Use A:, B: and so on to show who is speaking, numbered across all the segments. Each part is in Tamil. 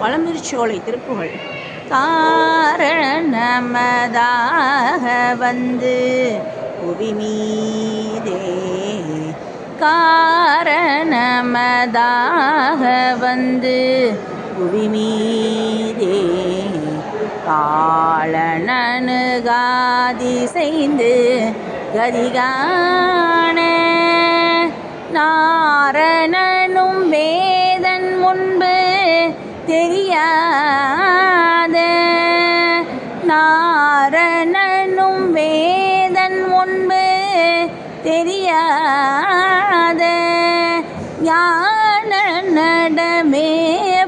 A: வளமிருச்சோலை திருப்புகள். காரணமதாக வந்து புவி மீதே காரணமதாக வந்து புவி மீதே காலனனுகாதி செய்து கதிகான நாரணனும் வேதன் முன்பு தெரியாத நாரணனும் வேதன் முன்பு தெரியாத ஞான நடமே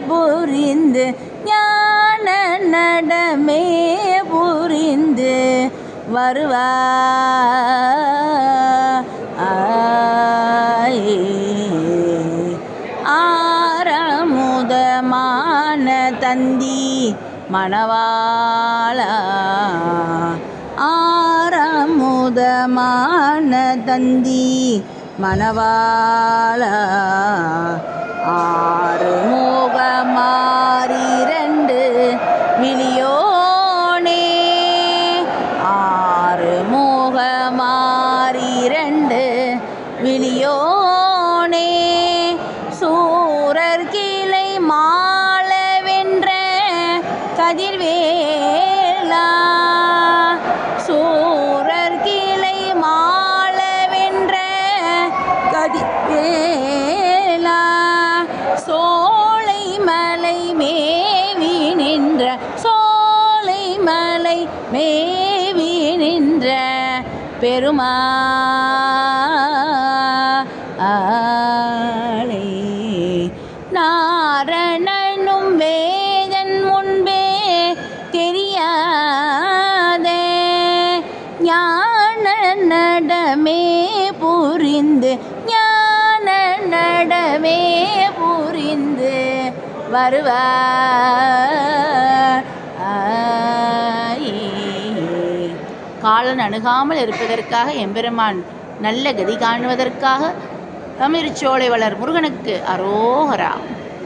A: புரிந்து ஞான நடமே புரிந்து வருவாய் தந்தி மணவாளா. ஆரமுதமான தந்தி மணவாளா. ஆறு முகமாறிரண்டு விழியோனே ஆறு முகமாறிரண்டு விழியோ கதிர்வேலா. சூரர் கிளை மாலை வென்ற கதிர்வேலா. சோலை மலை மேவி நின்ற சோலை மலை மேவி நின்ற பெருமா ஞான நடமே புரிந்து ஞான நடமே புரிந்து வருவார். காலன் அணுகாமல் இருப்பதற்காக எம்பெருமான் நல்ல கதி காணுவதற்காக தமிழ்ச்சோலை வளர் முருகனுக்கு அரோகரா.